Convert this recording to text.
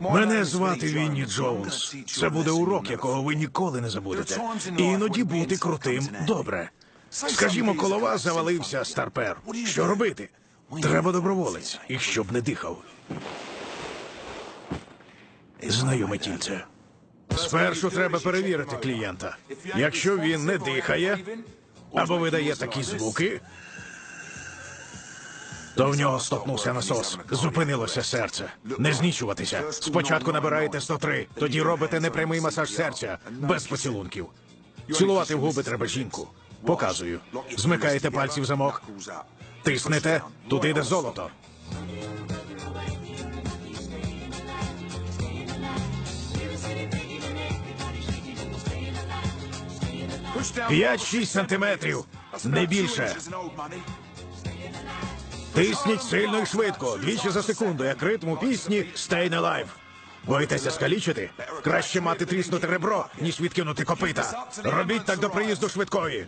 Мене звати Вінні Джонс. Це буде урок, якого ви ніколи не забудете. Іноді бути крутим добре. Скажімо, коло вас завалився старпер. Що робити? Треба доброволець, і щоб не дихав. Знайоме тільце. Спершу треба перевірити клієнта. Якщо він не дихає або видає такі звуки, то в нього стопнувся насос, зупинилося серце. Не знічуватися. Спочатку набираєте 103, тоді робите непрямий масаж серця без поцілунків. Цілувати в губи треба жінку. Показую. Змикаєте пальці в замок, тиснете, туди йде золото. П'ять-шість сантиметрів, не більше. Тисніть сильно і швидко, двічі за секунду, як ритм у пісні «Stay Alive». Боїтеся скалічити? Краще мати тріснути ребро, ніж відкинути копита. Робіть так до приїзду швидкої.